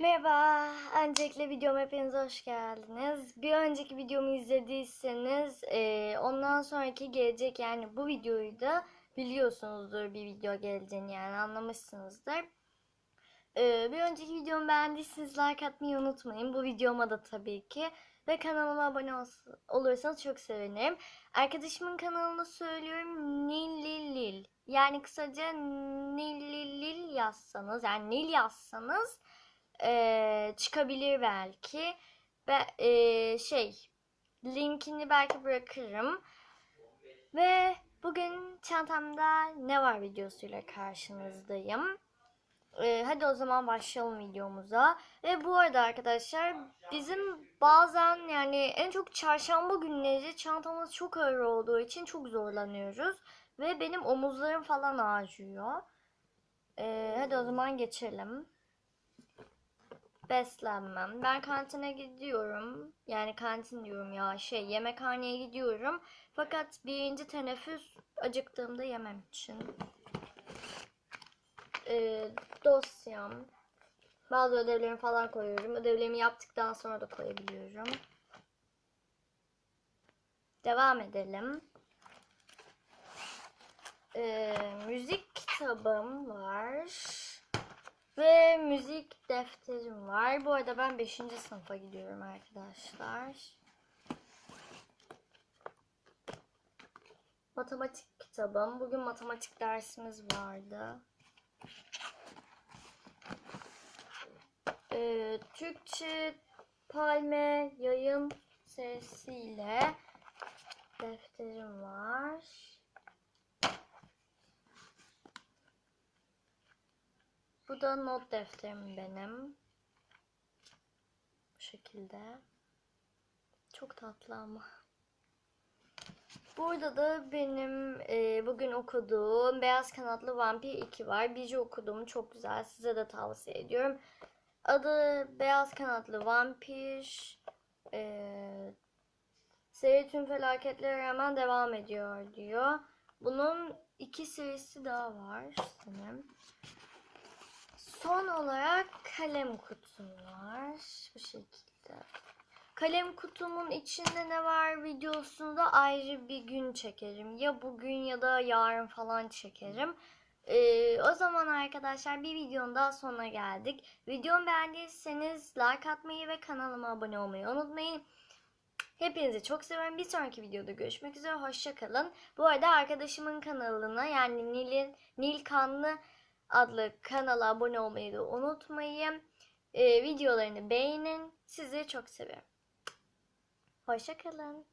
Merhaba, öncelikle videoma hepiniz hoş geldiniz. Bir önceki videomu izlediyseniz e, ondan sonraki gelecek yani bu videoyu da biliyorsunuzdur bir video geleceğini yani anlamışsınızdır. E, bir önceki videomu beğendiyseniz like atmayı unutmayın. Bu videoma da tabii ki. Ve kanalıma abone ol- olursanız çok sevinirim. Arkadaşımın kanalını söylüyorum Nililil. Yani kısaca Nililil yazsanız yani Nil yazsanız eee, çıkabilir belki. Ve eee, şey linkini belki bırakırım. Ve bugün çantamda ne var videosuyla karşınızdayım. Eee, hadi o zaman başlayalım videomuza. Ve bu arada arkadaşlar bizim bazen yani en çok çarşamba günleri çantamız çok ağır olduğu için çok zorlanıyoruz. Ve benim omuzlarım falan acıyor. Eee, hadi o zaman geçelim beslenmem. Ben kantine gidiyorum. Yani kantin diyorum ya şey yemekhaneye gidiyorum. Fakat birinci teneffüs acıktığımda yemem için. Ee, dosyam. Bazı ödevlerimi falan koyuyorum. Ödevlerimi yaptıktan sonra da koyabiliyorum. Devam edelim. Ee, müzik kitabım var. Ve müzik defterim var. Bu arada ben 5. sınıfa gidiyorum arkadaşlar. Matematik kitabım. Bugün matematik dersimiz vardı. Ee, Türkçe palme yayın serisiyle defterim var. Bu da not defterim benim. Bu şekilde. Çok tatlı ama. Burada da benim e, bugün okuduğum Beyaz Kanatlı Vampir 2 var. Bici okudum. Çok güzel. Size de tavsiye ediyorum. Adı Beyaz Kanatlı Vampir. E, seri tüm felaketlere rağmen devam ediyor diyor. Bunun iki serisi daha var sanırım. Son olarak kalem kutum var. Bu şekilde. Kalem kutumun içinde ne var videosunu da ayrı bir gün çekerim. Ya bugün ya da yarın falan çekerim. Ee, o zaman arkadaşlar bir videonun daha sonuna geldik. Videomu beğendiyseniz like atmayı ve kanalıma abone olmayı unutmayın. Hepinizi çok seviyorum. Bir sonraki videoda görüşmek üzere. Hoşçakalın. Bu arada arkadaşımın kanalına yani Nil'in Nil Kanlı adlı kanala abone olmayı da unutmayın. Ee, videolarını beğenin. Sizi çok seviyorum. Hoşçakalın.